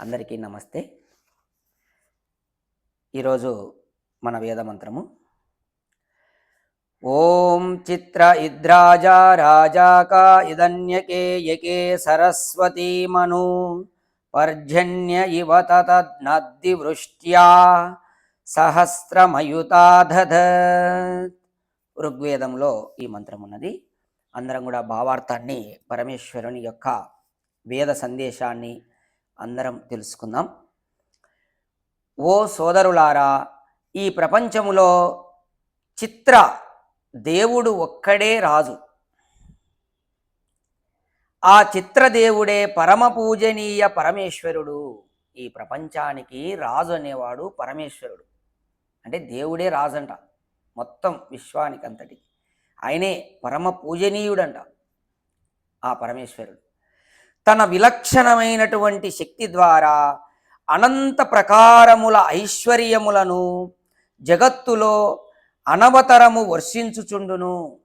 అందరికీ నమస్తే. ఈరోజు మన వేద మంత్రము. ఓం చిత్ర ఇద్రాజా రాజాక ఇదన్యకే యకే సరస్వతీ మను పర్జన్య ఇవ తద్నద్ది వృష్ట్యా సహస్రమయుతాధధ. ఋగ్వేదంలో ఈ మంత్రం ఉన్నది అందరం కూడా భావార్థాన్ని పరమేశ్వరుని యొక్క వేద సందేశాన్ని అందరం తెలుసుకుందాం. ఓ సోదరులారా ఈ ప్రపంచములో చిత్ర దేవుడు ఒక్కడే రాజు. ఆ చిత్రదేవుడే పరమ పూజనీయ పరమేశ్వరుడు. ఈ ప్రపంచానికి రాజు అనేవాడు పరమేశ్వరుడు. అంటే దేవుడే రాజంట మొత్తం విశ్వానికి అంతటికి ఆయనే పరమ పూజనీయుడంట ఆ పరమేశ్వరుడు. తన విలక్షణమైనటువంటి శక్తి ద్వారా అనంత ప్రకారముల ఐశ్వర్యములను జగత్తులో అనవతరము వర్షించుచుండును.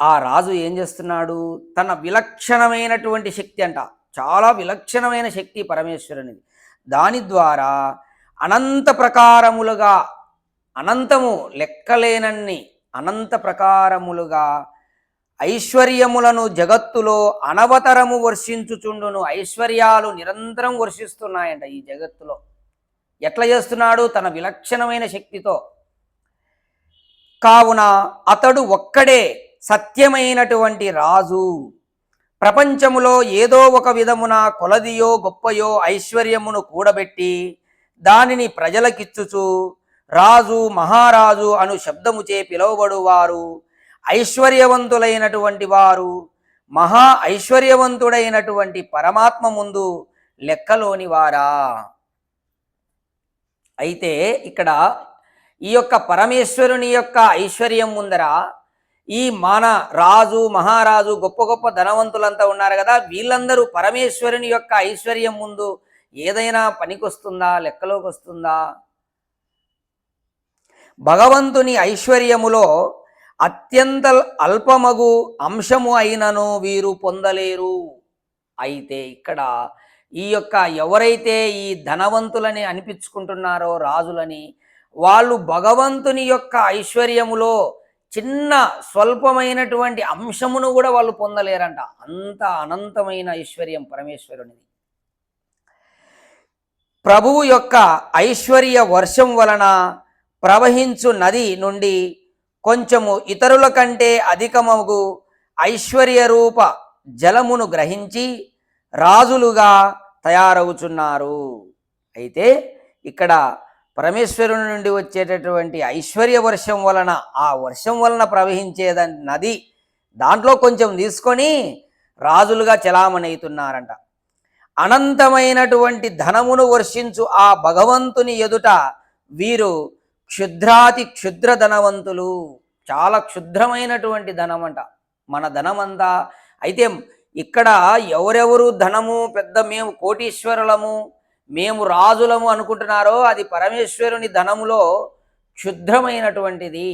ఆ రాజు ఏం చేస్తున్నాడు? తన విలక్షణమైనటువంటి శక్తి అంట. చాలా విలక్షణమైన శక్తి పరమేశ్వరునిది. దాని ద్వారా అనంత ప్రకారములుగా అనంతము లెక్కలేనన్ని అనంత ప్రకారములుగా ఐశ్వర్యములను జగత్తులో అనవతరము వర్షించుచుండును. ఐశ్వర్యాలు నిరంతరం వర్షిస్తున్నాయంట ఈ జగత్తులో. ఎట్లా చేస్తున్నాడు? తన విలక్షణమైన శక్తితో. కావున అతడు ఒక్కడే సత్యమైనటువంటి రాజు. ప్రపంచములో ఏదో ఒక విధమున కొలదియో గొప్పయో ఐశ్వర్యమును కూడబెట్టి దానిని ప్రజలకిచ్చుచు రాజు మహారాజు అను శబ్దముచే పిలువబడువారు. ఐశ్వర్యవంతులైనటువంటి వారు మహా ఐశ్వర్యవంతుడైనటువంటి పరమాత్మ ముందు లెక్కలోని వారా. అయితే ఇక్కడ ఈ యొక్క పరమేశ్వరుని యొక్క ఐశ్వర్యం ముందర ఈ మన రాజు మహారాజు గొప్ప గొప్ప ధనవంతులంతా ఉన్నారు కదా. వీళ్ళందరూ పరమేశ్వరుని యొక్క ఐశ్వర్యం ముందు ఏదైనా పనికొస్తుందా లెక్కలోకి వస్తుందా? భగవంతుని ఐశ్వర్యములో అత్యంత అల్పమగు అంశము అయినను వీరు పొందలేరు. అయితే ఇక్కడ ఈ యొక్క ఎవరైతే ఈ ధనవంతులని అనిపించుకుంటున్నారో రాజులని వాళ్ళు భగవంతుని యొక్క ఐశ్వర్యములో చిన్న స్వల్పమైనటువంటి అంశమును కూడా వాళ్ళు పొందలేరంట. అంత అనంతమైన ఐశ్వర్యం పరమేశ్వరునిది. ప్రభువు యొక్క ఐశ్వర్య వర్షం వలన ప్రవహించు నది నుండి కొంచెము ఇతరుల కంటే అధికమగు ఐశ్వర్య రూప జలమును గ్రహించి రాజులుగా తయారవుచున్నారు. అయితే ఇక్కడ పరమేశ్వరుని నుండి వచ్చేటటువంటి ఐశ్వర్య వర్షం వలన ఆ వర్షం వలన ప్రవహించేద నది దాంట్లో కొంచెం తీసుకొని రాజులుగా చలామణవుతున్నారంట అనంతమైనటువంటి ధనమును వర్షించు ఆ భగవంతుని ఎదుట వీరు క్షుద్రాతి క్షుద్ర ధనవంతులు చాలా క్షుద్రమైనటువంటి ధనం అంట మన ధనమంతా అయితే ఇక్కడ ఎవరెవరు ధనము పెద్ద మేము కోటీశ్వరులము మేము రాజులము అనుకుంటున్నారో అది పరమేశ్వరుని ధనములో క్షుద్రమైనటువంటిది.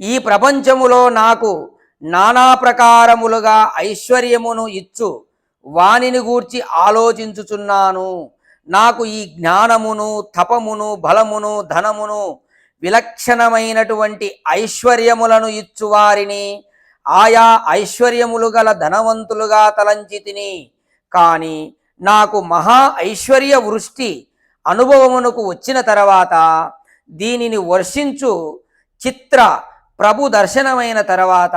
ఈ ప్రపంచములో నాకు నానా ప్రకారములుగా ఐశ్వర్యమును ఇచ్చు. వానిని గూర్చి ఆలోచించుచున్నాను. నాకు ఈ జ్ఞానమును తపమును బలమును ధనమును విలక్షణమైనటువంటి ఐశ్వర్యములను ఇచ్చు వారిని. ఆయా ఐశ్వర్యములు గల ధనవంతులుగా తలంచి తిని. కానీ నాకు మహా ఐశ్వర్య వృష్టి అనుభవమునకు వచ్చిన తర్వాత దీనిని వర్షించు చిత్ర ప్రభు దర్శనమైన తర్వాత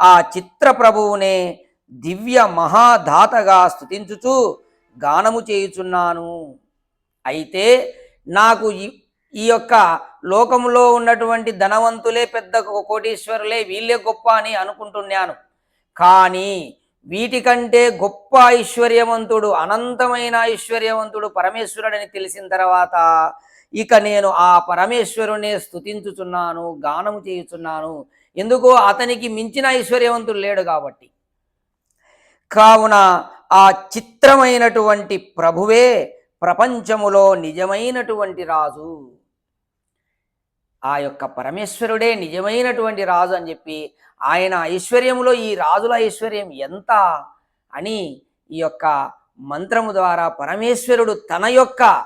ఆ చిత్ర ప్రభువునే దివ్య మహాదాతగా స్థుతించుచు గానము చేయుచున్నాను. అయితే నాకు ఈ- ఈ యొక్క లోకంలో ఉన్నటువంటి ధనవంతులే పెద్ద కోటీశ్వరులే వీళ్ళే గొప్ప అని అనుకుంటున్నాను. కానీ వీటికంటే గొప్ప ఐశ్వర్యవంతుడు అనంతమైన ఐశ్వర్యవంతుడు పరమేశ్వరుడని తెలిసిన తర్వాత ఇక నేను ఆ పరమేశ్వరునే స్తుతించుచున్నాను గానము చేయుచున్నాను. ఎందుకో అతనికి మించిన ఐశ్వర్యవంతుడు లేడు కాబట్టి. కావున ఆ చిత్రమైనటువంటి ప్రభువే ప్రపంచములో నిజమైనటువంటి రాజు. ఆ యొక్క పరమేశ్వరుడే నిజమైనటువంటి రాజు అని చెప్పి ఆయన ఐశ్వర్యములో ఈ రాజుల ఐశ్వర్యం ఎంత అని ఈ యొక్క మంత్రము ద్వారా పరమేశ్వరుడు తన యొక్క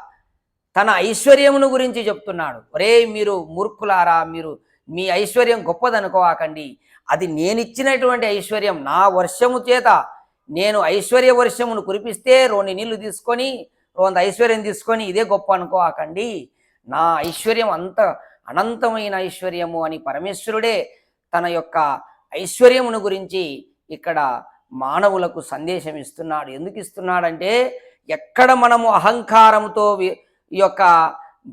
తన ఐశ్వర్యమును గురించి చెప్తున్నాడు. ఒరే మీరు మూర్ఖులారా మీరు మీ ఐశ్వర్యం గొప్పదనుకోవాకండి. అది నేనిచ్చినటువంటి ఐశ్వర్యం నా వర్షము చేత నేను ఐశ్వర్య వర్షమును కురిపిస్తే రెండు నీళ్ళు తీసుకొని రెండు ఐశ్వర్యం తీసుకొని ఇదే గొప్ప అనుకోకండి. నా ఐశ్వర్యం అంత అనంతమైన ఐశ్వర్యము అని పరమేశ్వరుడే తన యొక్క ఐశ్వర్యమును గురించి ఇక్కడ మానవులకు సందేశం ఇస్తున్నాడు. ఎందుకు ఇస్తున్నాడంటే ఎక్కడ మనము అహంకారంతో ఈ యొక్క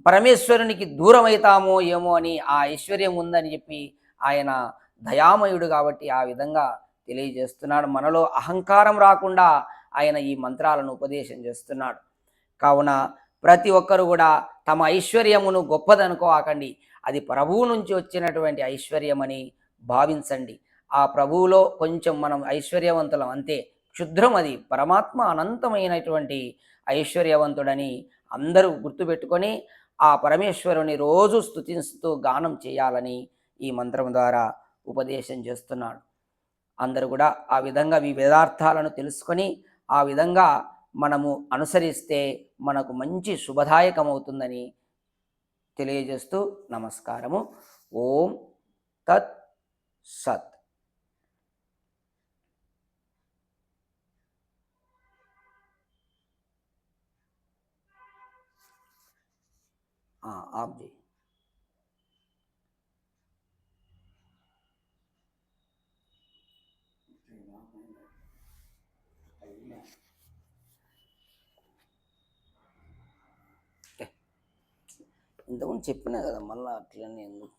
పరమేశ్వరునికి దూరం అవుతామో ఏమో అని ఆ ఐశ్వర్యం ఉందని చెప్పి ఆయన దయామయుడు కాబట్టి ఆ విధంగా తెలియజేస్తున్నాడు. మనలో అహంకారం రాకుండా ఆయన ఈ మంత్రాలను ఉపదేశం చేస్తున్నాడు. కావున ప్రతి ఒక్కరు కూడా తమ ఐశ్వర్యమును గొప్పదనుకోకండి అది ప్రభువు నుంచి వచ్చినటువంటి ఐశ్వర్యమని భావించండి. ఆ ప్రభువులో కొంచెం మనం ఐశ్వర్యవంతులం అంతే. క్షుద్రం అది. పరమాత్మ అనంతమైనటువంటి ఐశ్వర్యవంతుడని అందరూ గుర్తుపెట్టుకొని ఆ పరమేశ్వరుని రోజు స్తుతిస్తూ గానం చేయాలని ఈ మంత్రం ద్వారా ఉపదేశం చేస్తున్నాడు. అందరూ కూడా ఆ విధంగా ఈ వేదార్థాలను తెలుసుకొని ఆ విధంగా మనము అనుసరిస్తే మనకు మంచి శుభదాయకమవుతుందని తెలియజేస్తూ నమస్కారము ఓం తత్ సత్ हाँ आप जी ఇంతకుముందు చెప్పినా కదా మళ్ళీ అట్లనే ఎందుకు